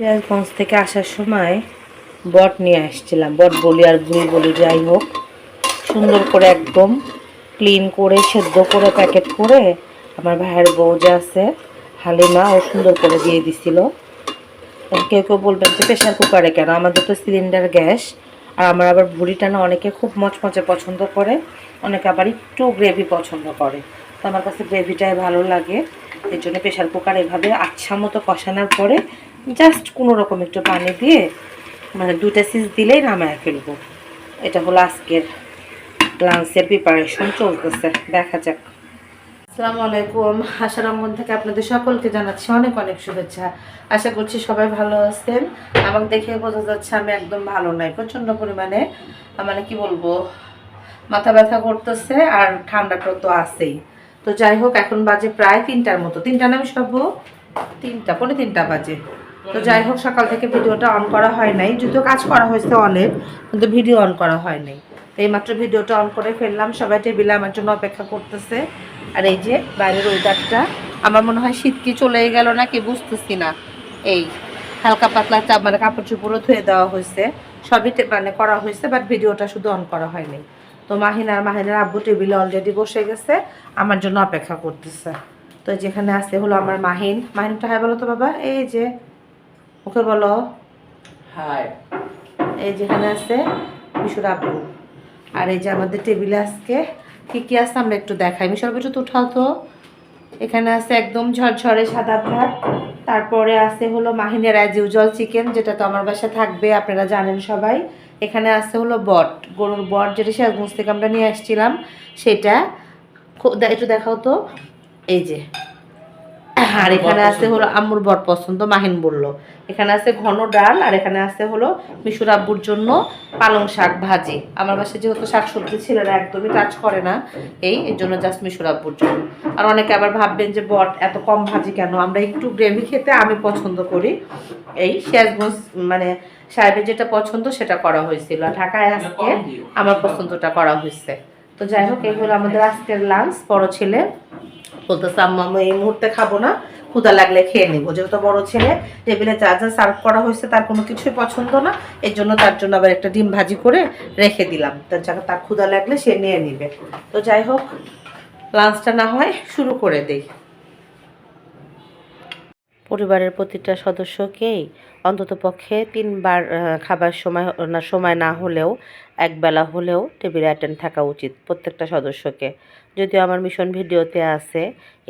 সিরাজগঞ্জ থেকে আসার সময় বট নিয়ে আসছিলাম। বট বলি আর ভুঁড়ি বলি, যাই হোক। সুন্দর করে একদম ক্লিন করে, সেদ্ধ করে প্যাকেট করে আমার ভাইয়ের বউ যে আছে, হালিমা, ও সুন্দর করে দিয়ে দিছিল। কেউ কেউ বলবেন যে প্রেশার কুকারে কেন? আমাদের তো সিলিন্ডার গ্যাস। আর আমার আবার ভুড়িটা না অনেকে খুব মচমচে পছন্দ করে, অনেকে আবার একটু গ্রেভি পছন্দ করে। তো আমার কাছে গ্রেভিটাই ভালো লাগে। এর জন্য প্রেশার কুকার এভাবে আচ্ছা মতো কষানোর পরে জাস্ট কোনো রকম একটু পানি দিয়ে মানে দুটা সিজ দিলেই নামায় ফেলব। এটা হলো আজকের লাঞ্চের প্রিপারেশন চলতেছে। দেখা যাক। আসসালামু আলাইকুম। আশা রঙ্গন থেকে আপনাদের সকলকে জানাচ্ছি অনেক অনেক শুভেচ্ছা। আশা করছি সবাই ভালো আছেন। আমাকে দেখে বোঝা যাচ্ছে আমি একদম ভালো নাই, প্রচণ্ড পরিমাণে মানে কি বলব, মাথা ব্যথা করতেছে আর ঠান্ডাটা তো আছেই। তো যাই হোক, এখন বাজে প্রায় তিনটার মতো। তিনটা নামে সব তিনটা পরে তিনটা বাজে। তো যাই হোক, সকাল থেকে ভিডিওটা অন করা হয় নাই। যদিও কাজ করা হয়েছে অনেক, কিন্তু ভিডিও অন করা হয় নাই। এইমাত্র ভিডিওটা অন করে ফেললাম। সবাই টেবিলে আমার জন্য অপেক্ষা করতেছে। আর এই যে বাইরের ওয়েদারটা আমার মনে হয় শীত কি চলে গেল না কি বুঝতেছি না। এই হালকা পাতলা চাপ মানে কাপড় চোপড়ও ধুয়ে দেওয়া হয়েছে। সবই মানে করা হয়েছে বাট ভিডিওটা শুধু অন করা হয়নি তো মাহিন আর মাহিনের আব্বু টেবিলে অলরেডি বসে গেছে, আমার জন্য অপেক্ষা করতেছে। তো যেখানে আছে হলো আমার মাহিন। মাহিনটা হ্যাঁ বলো তো বাবা? এই যে ওকে বলো। হাই এই যেখানে আছে মিশুর আব্বু। আর এই যে আমাদের টেবিলে আজকে কি কি আছে আমরা একটু দেখাই। মিশর একটু তো উঠাও তো। এখানে আছে একদম ঝরঝরে সাদা ভাত। তারপরে আছে হলো মাহিনের অ্যাজ ইউজুয়াল চিকেন যেটা তো আমার বাসায় থাকবে আপনারা জানেন সবাই। এখানে আছে হলো বট গরুর বট যেটা সিরাজগঞ্জ থেকে আমরা নিয়ে আসছিলাম। সেটা একটু দেখাও তো। এই যে আর এখানে আছে হলো আম্মুর বট পছন্দ মাহিন বলল। এখানে আছে ঘন ডাল আর এখানে আছে হলো মিশুর আব্বুর জন্য পালং শাক ভাজি। আমার বাসায় যেহেতু শাক সবজি ছেলেরা একদমই টাচ করে না এই এর জন্য জাস্ট মিশুর আব্বুর জন্য। আর অনেকে আবার ভাববেন যে বট এত কম ভাজি কেন? আমরা একটু গ্রেভি খেতে আমি পছন্দ করি। এই শেয়াজগঞ্জ মানে সাহেবের যেটা পছন্দ সেটা করা হয়েছিল। আর ঢাকায় আজকে আমার পছন্দটা করা হয়েছে। তো যাই হোক এই হলো আমাদের আজকের লাঞ্চ বড় ছেলে। বলতেছে, আম্মা আমি এই মুহূর্তে খাব না ক্ষুদা লাগলে খেয়ে নিবো। যেহেতু বড় ছেলে, টেবিলে যা যা সার্ভ করা হয়েছে তার কোনো কিছুই পছন্দ না। এর জন্য তার জন্য আবার একটা ডিম ভাজি করে রেখে দিলাম। তার জায়গা তার ক্ষুদা লাগলে সে নিয়ে নিবে। তো যাই হোক লাঞ্চটা না হয়, শুরু করে দেই। পরিবারের প্রতিটা সদস্যকেই অন্তত পক্ষে তিনবার খাবার সময় সময় না হলেও একবেলা হলেও টেবিলে অ্যাটেন্ড থাকা উচিত প্রত্যেকটা সদস্যকে। যদিও আমার মিশন ভিডিওতে আছে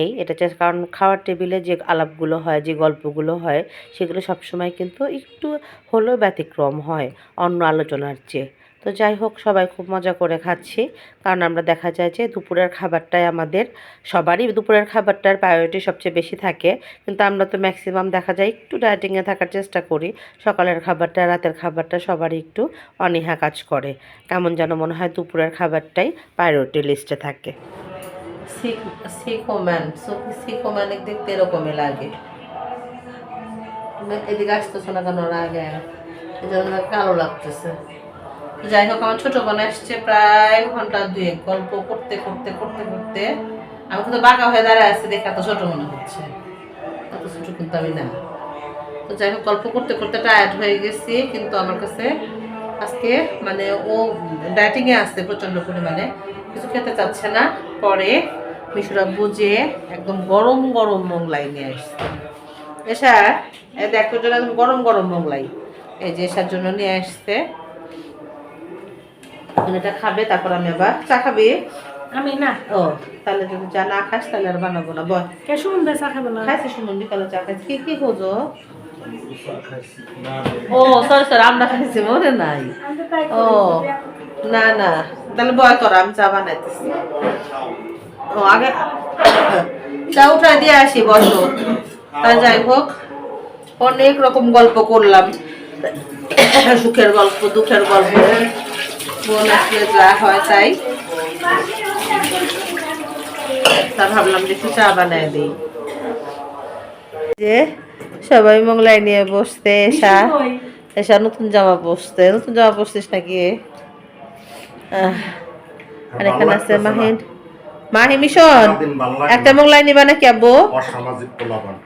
এই, এটা কারণ খাওয়ার টেবিলে যে আলাপগুলো হয়, যে গল্পগুলো হয়, সেগুলো সবসময় কিন্তু একটু হলেও ব্যতিক্রম হয় অন্য আলোচনার চেয়ে। তো যাই হোক, সবাই খুব মজা করে খাচ্ছি। কারণ আমরা দেখা যায় যে দুপুরের খাবারটাই আমাদের সবারই, দুপুরের খাবারটার প্রায়োরিটি সবচেয়ে বেশি থাকে। কিন্তু আমরা তো ম্যাক্সিমাম দেখা যায় একটু ডায়েটিংয়ে থাকার চেষ্টা করি। সকালের খাবারটা, রাতের খাবারটা সবারই একটু অনীহা কাজ করে। কেমন যেন মনে হয় দুপুরের খাবারটাই প্রায়োরিটি লিস্টে থাকে। দেখতে এরকমই লাগে। এদিকে আসতেছে না কেন? আগে এই জন্য কালো লাগতেছে। যাই হোক, আমার ছোট বোন আসছে প্রায় ঘণ্টা দুয়েক গল্প করতে করতে করতে করতে। আমি কিন্তু বাঁকা হয়ে দাঁড়ায় আছি দেখে এত ছোট মনে হচ্ছে। এত ছোট কিন্তু আমি না। তো যাই হোক, গল্প করতে করতে টায়ার্ড হয়ে গেছি, কিন্তু আমার কাছে আজকে মানে ও ডায়েটিংয়ে আসছে প্রচণ্ড পরিমাণে, কিছু খেতে চাচ্ছে না। পরে মিশুরা বুঝে একদম গরম গরম মোংলাই নিয়ে আসছে। এসা দেখো জন্য গরম গরম মোগলাই এই যে এসার জন্য নিয়ে আসছে। এটা খাবে তারপর আমি আবার চা খাবি? আমি না। ও তাহলে যদি চা না খাস তাহলে আর বানাবো না বল। কে শুনবে চা খাবে না? খাইছে শুনুন বিকালে চা খাইছে। কি কি খোঁজো ও সরি সরি আমরা খাইছি মনে নাই। ও না না। তাহলে বয় কর আমি চা বানাইতেছি। ও আগে চা উঠাই দিয়ে আসি বসো। তা যাই হোক অনেক রকম গল্প করলাম। সুখের গল্প দুঃখের গল্প। বোন আসলে যা হয় তাই। তা ভাবলাম যে চা বানায় দিই। যে সবাই মোগলাই নিয়ে বসতে এসা। এসা নতুন জামা পরতে নতুন জামা পরছিস নাকি? আহ, আর এখানে আছে মাহিন। মাহি মিশন। একটা মোগলাই নিবা নাকি আব্বু? অসামাজিক পোলাপান।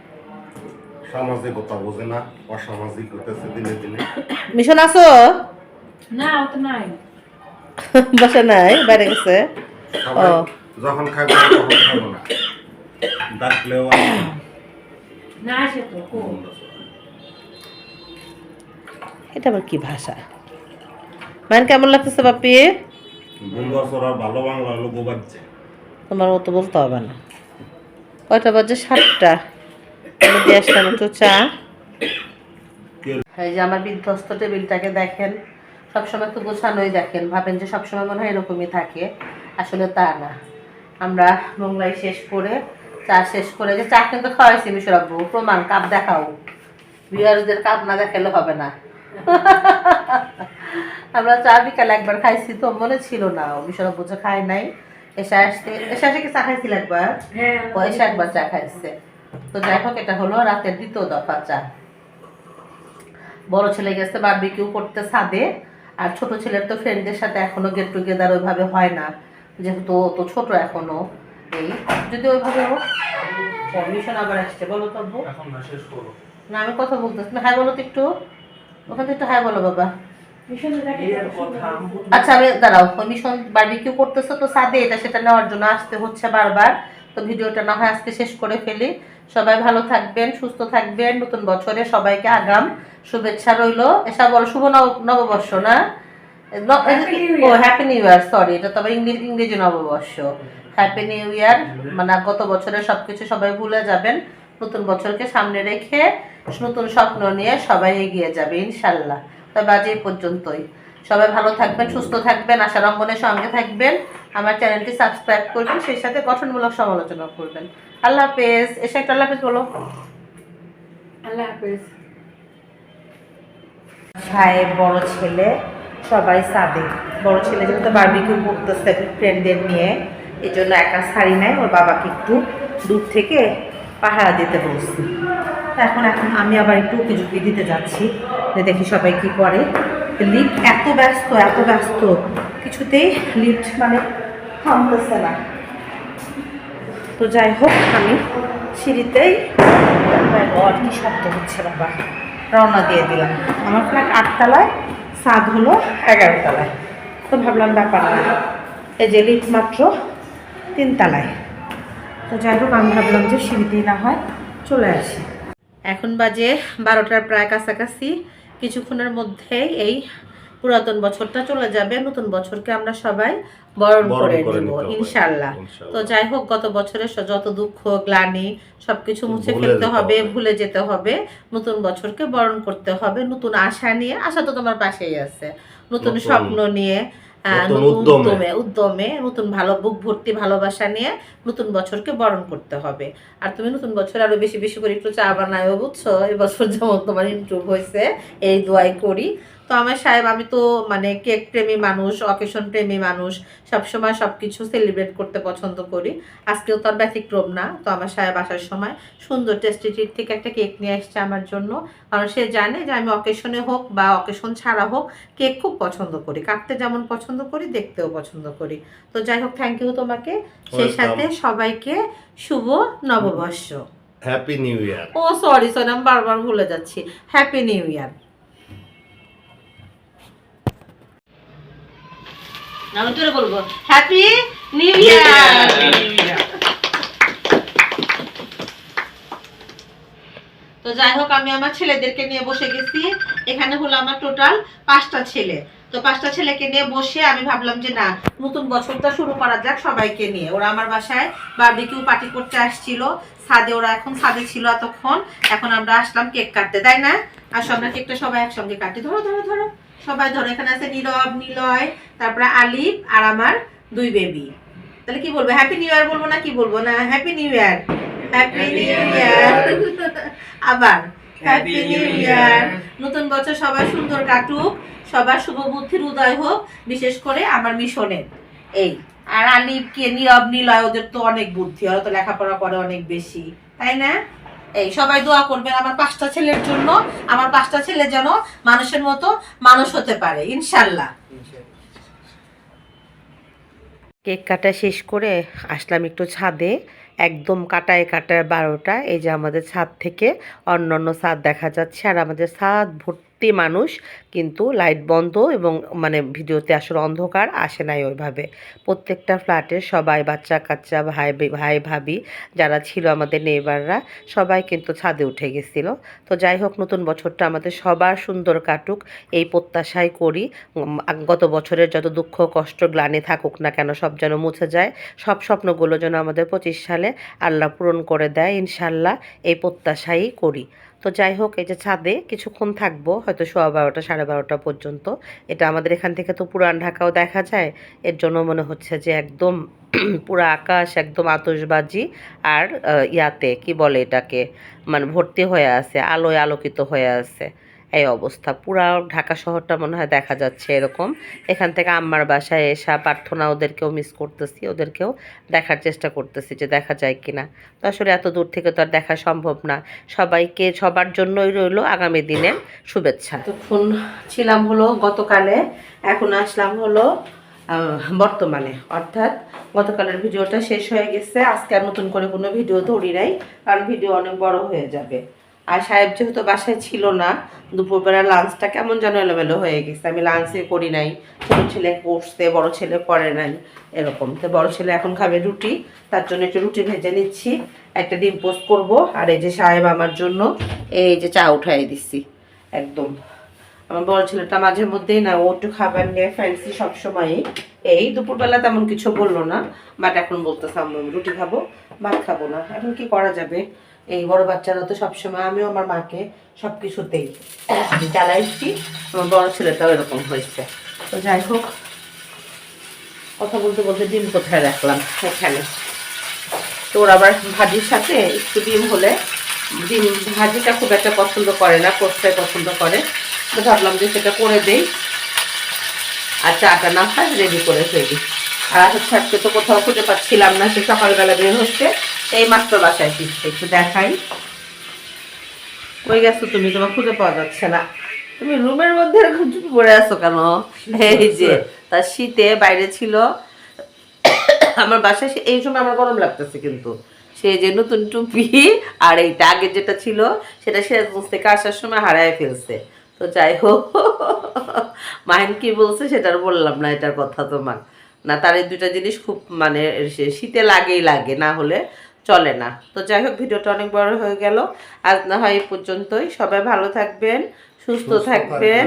সামাজিকতা বোঝে না অসামাজিক হতেছে দিনে দিনে। মিশন আছো না ও তো নাই। বসে নাই বাইরে গেছে। ও। যখন খাবে তখন খাব না। ডাকলেও না। তো এটা আবার কি ভাষা? মান কেমন লাগতেছে বাপি ভালো বাংলা লোক বাজছে। তোমার মতো বলতে হবে না। কয়টা বাজে? সাতটা। আমি দিয়ে আসলাম একটু চা। এই যে আমার বিধ্বস্ত টেবিলটাকে দেখেন। সবসময় তো গোছানোই দেখেন। ভাবেন যে সবসময় মনে হয় এরকমই থাকে। আসলে তা না। আমরা মোংলাই শেষ করে চা শেষ করে যে চা কিন্তু খাওয়াইছি মিশর প্রমাণ কাপ দেখাও। বিয়ারদের কাপ না দেখালে হবে না। আমরা চা বিকালে একবার খাইছি তো মনে ছিল না। মিশর আব্বু যে খায় নাই। এসে আসতে এসে আসে কি চা খাইছিল একবার? হ্যাঁ পয়সা একবার চা খাইছে। তো যাই হোক এটা হলো রাতের দ্বিতীয় দফা চা। বড় ছেলে গেছে বারবিকিউ করতে ছাদে। আর ছোট ছেলের তো ফ্রেন্ডদের সাথে এখনও গেট টুগেদার ওইভাবে হয় না। যেহেতু ও তো ছোট এখনও। এই যদি ওইভাবে হোক মিশন আবার আসছে বলো তো আব্বু? এখন না শেষ করো। না আমি কথা বলতেছি না। হ্যাঁ বলো তো একটু। ওখান থেকে একটু হ্যাঁ বলো বাবা। আচ্ছা আমি দাঁড়াও। ওই মিশন বারবিকিউ করতেছো তো সাদে এটা সেটা নেওয়ার জন্য আসতে হচ্ছে বারবার। তো ভিডিওটা না হয় আজকে শেষ করে ফেলি। সবাই ভালো থাকবেন সুস্থ থাকবেন। নতুন বছরে সবাইকে আগাম শুভেচ্ছা রইল। এসা বলো শুভ নব- নববর্ষ না? ও হ্যাপি নিউ ইয়ার সরি এটা তো আবার ইংরেজি ইংরেজি নববর্ষ। হ্যাপি নিউ ইয়ার মানে গত বছরের সবকিছু সবাই ভুলে যাবেন। নতুন বছরকে সামনে রেখে নতুন স্বপ্ন নিয়ে সবাই এগিয়ে যাবে ইনশাল্লাহ। তবে আজ এই পর্যন্তই। সবাই ভালো থাকবেন সুস্থ থাকবেন আশা রঙ্গনের সঙ্গে থাকবেন। আমার চ্যানেলটি সাবস্ক্রাইব করবেন সেই সাথে গঠনমূলক সমালোচনা করবেন। আল্লাহ হাফেজ এসে একটা আল্লাহ হাফেজ বলো। আল্লাহ হাফেজ। ভাইয়ের বড় ছেলে সবাই সাদে। বড় ছেলে যেহেতু বারবিকিউ করতেছে ফ্রেন্ডদের নিয়ে এই জন্য একা শাড়ি নেয় ওর বাবাকে একটু দূর থেকে পাহারা দিতে বলছি। এখন এখন আমি আবার একটু উকি ঝুঁকি দিতে যাচ্ছি যে দেখি সবাই কি করে। লিফট এত ব্যস্ত এত ব্যস্ত কিছুতেই লিফট মানে থামতেছে না। তো যাই হোক, আমি সিঁড়িতেই আর কি শব্দ হচ্ছে বাবা। রওনা দিয়ে দিলাম। আমার ফ্ল্যাট আটতলায়, সাদ হলো এগারোতলায়। তো ভাবলাম ব্যাপার না, এই যে লিফট মাত্র তিনতলায়। তো যাই হোক, আমি ভাবলাম যে সিঁড়িতেই না হয় চলে আসি। এখন বাজে বারোটার প্রায় কাছাকাছি। কিছুক্ষণের মধ্যেই এই পুরাতন বছরটা চলে যাবে নতুন বছরকে আমরা সবাই বরণ করে নিব ইনশাল্লাহ। তো যাই হোক গত বছরের যত দুঃখ গ্লানি সবকিছু মুছে ফেলতে হবে। ভুলে যেতে হবে নতুন বছরকে বরণ করতে হবে নতুন আশা নিয়ে আশা তো তোমার পাশেই আছে নতুন স্বপ্ন নিয়ে উদ্যমে। উদ্যমে নতুন ভালো বুক ভর্তি ভালোবাসা নিয়ে নতুন বছরকে বরণ করতে হবে আর তুমি নতুন বছর আরও বেশি বেশি করে একটু চা বানায়ও বুঝছ এই বছর যেমন তোমার ইমপ্রুভ হয়েছে এই দোয়াই করি তো আমার সাহেব আমি তো মানে কেক প্রেমী মানুষ অকেশন প্রেমী মানুষ সবসময় সব কিছু সেলিব্রেট করতে পছন্দ করি। আজকেও তো আর ব্যতিক্রম না। তো আমার সাহেব আসার সময় সুন্দর টেস্টি ট্রিট থেকে একটা কেক নিয়ে আসছে আমার জন্য। কারণ সে জানে যে আমি অকেশনে হোক বা অকেশন ছাড়া হোক কেক খুব পছন্দ করি। কাটতে যেমন পছন্দ করি দেখতেও পছন্দ করি। তো যাই হোক থ্যাংক ইউ তোমাকে। সেই সাথে সবাইকে শুভ নববর্ষ। হ্যাপি নিউ ইয়ার ও সরি সরি আমি বারবার ভুলে যাচ্ছি। হ্যাপি নিউ ইয়ার আমি তোরে বলব হ্যাপি নিউ ইয়ার তো যাই হোক আমি আমার ছেলেদেরকে নিয়ে বসে গেছি। এখানে হলো আমার টোটাল পাঁচটা ছেলে। তো পাঁচটা ছেলেকে নিয়ে বসে আমি ভাবলাম যে না নতুন বছরটা শুরু করা যাক সবাইকে নিয়ে। ওরা আমার বাসায় বারবিকিউ পার্টি করতে আসছিল। ছাদে ওরা এখন ছাদে ছিল এতক্ষণ। এখন আমরা আসলাম কেক কাটতে তাই না? আর আমরা কেকটা সবাই একসঙ্গে কাটি। ধরো ধরো ধরো। সবাই ধরো এখানে আছে নীরব নিলয় তারপরে আলিফ আর আমার দুই বেবি তাহলে কি বলব? হ্যাপি নিউ ইয়ার বলব না কি বলব? না happy new year happy new year আবার হ্যাপি নিউ ইয়ার নতুন বছর সবাই সুন্দর কাটুক সবার শুভ বুদ্ধির উদয় হোক বিশেষ করে আমার মিশনের। এই আর আলিফকে নীরব নিলয় ওদের তো অনেক বুদ্ধি ওরা তো লেখাপড়া করে অনেক বেশি তাই না? এই, সবাই দোয়া করবেন আমার পাঁচটা ছেলের জন্য। আমার পাঁচটা ছেলে যেন মানুষের মতো মানুষ হতে পারে, ইনশাল্লাহ। কেক কাটা শেষ করে আসলাম একটু ছাদে, একদম কাটায় কাটায় বারোটা। এই যে আমাদের ছাদ থেকে অন্য অন্য ছাদ দেখা যাচ্ছে, আর আমাদের ছাদ ভর্তি মানুষ, কিন্তু লাইট বন্ধ এবং মানে ভিডিওতে আসলে অন্ধকার আসে নাই ওইভাবে। প্রত্যেকটা ফ্ল্যাটের সবাই, বাচ্চা কাচ্চা, ভাই ভাই ভাবি যারা ছিল আমাদের নেইবাররা, সবাই কিন্তু ছাদে উঠে গেছিল। তো যাই হোক, নতুন বছরটা আমাদের সবার সুন্দর কাটুক, এই প্রত্যাশাই করি। গত বছরের যত দুঃখ, কষ্ট, গ্লানি থাকুক না কেন, সব যেন মুছে যায়। সব স্বপ্নগুলো যেন আমাদের পঁচিশ সালে আল্লাহ পূরণ করে দেয়, ইনশাল্লাহ এই প্রত্যাশাই করি। তো যাই হোক, এই যে ছাদে কিছুক্ষণ থাকব, হয়তো সোয়া বারোটা, সাড়ে বারোটা পর্যন্ত। এটা আমাদের এখান থেকে তো পুরান ঢাকাও দেখা যায়। এর জন্য মনে হচ্ছে যে একদম পুরো আকাশ একদম আতসবাজি আর ইয়াতে, কি বলে এটাকে? মানে ভর্তি হয়ে আছে, আলোয় আলোকিত হয়ে আছে। এই অবস্থা। পুরা ঢাকা শহরটা মনে হয় দেখা যাচ্ছে এরকম। এখান থেকে আম্মার বাসায় এসা প্রার্থনা ওদেরকেও মিস করতেছি, ওদেরকেও দেখার চেষ্টা করতেছি যে দেখা যায় কিনা। তো আসলে এত দূর থেকে তো আর দেখা সম্ভব না। সবাইকে সবার জন্যই রইল আগামী দিনের শুভেচ্ছা। তখন ছিলাম হলো গতকালে, এখন আসলাম হলো বর্তমানে। অর্থাৎ গতকালের ভিডিওটা শেষ হয়ে গেছে। আজকে আর নতুন করে কোনো ভিডিও ধরি নাই, কারণ ভিডিও অনেক বড় হয়ে যাবে। আর সাহেব যেহেতু বাসায় ছিল না, দুপুরবেলা লাঞ্চটা কেমন যেন এলোমেলো হয়ে গেছে। আমি লাঞ্চে করি নাই। ছোটো ছেলে করছে, বড় ছেলে করে নাই, এরকম। তো বড় ছেলে এখন খাবে রুটি, তার জন্য একটু রুটি ভেজে নিচ্ছি। একটা ডিম পোস্ট করব। আর এই যে সাহেব আমার জন্য এই যে চা উঠাই দিচ্ছি, একদম। আমার বড় ছেলেটা মাঝে মধ্যেই না, ও একটু খাবার নিয়ে ফ্যান্সি সবসময়ই। এই দুপুরবেলা তেমন কিছু বলল না বাট এখন বলতেছে আমি রুটি খাব, ভাত খাব না। এখন কি করা যাবে? এই বড় বাচ্চারা তো সবসময় আমিও আমার মাকে সব কিছুতেই চালাইছি আমার বড় ছেলেটাও এরকম হয়েছে। তো যাই হোক, কথা বলতে বলতে ডিম কোথায় রাখলাম? এখানে। তো ওর আবার ভাজির সাথে একটু ডিম হলে, ডিম ভাজিটা খুব একটা পছন্দ করে না কোষটাই পছন্দ করে। তো ভাবলাম যে সেটা করে দেই। আর চাটা না খাই রেডি করে ফেলি। আর হচ্ছে আজকে তো কোথাও খুঁজে পাচ্ছিলাম না সে সকালবেলা বের হচ্ছে। এই মাত্র বাসায় ফিরছে একটু দেখাই। ওই গেছো তুমি? তোমার খুঁজে পাওয়া যাচ্ছে না। তুমি রুমের মধ্যে এরকম চুপ পড়ে আছো কেন? এই যে শীতে বাইরে ছিল। আমার বাসায় সে- এই সময় আমার গরম লাগতেছে কিন্তু। সে যে নতুন টুপি আর এইটা আগে যেটা ছিল সেটা সিরাজগঞ্জ থেকে আসার সময় হারায় ফেলছে। তো যাই হোক মাহিন কি বলছে সেটা আর বললাম না এটার কথা তোমার। না তার এই দুটা জিনিস খুব মানে শীতে লাগেই লাগে না হলে চলে না। তো যাই হোক ভিডিওটা অনেক বড় হয়ে গেল। আজ না হয় এই পর্যন্তই। সবাই ভালো থাকবেন সুস্থ থাকবেন।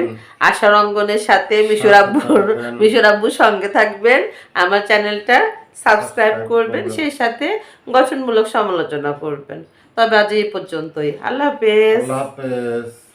আশার অঙ্গনের সাথে মিশর আব্বুর। মিশর আব্বুর সঙ্গে থাকবেন। আমার চ্যানেলটা সাবস্ক্রাইব করবেন করবেন। সেই সাথে গঠনমূলক সমালোচনা করবেন। তবে আজ এই পর্যন্তই। আল্লাহ হাফেজ। আল্লাহ হাফেজ।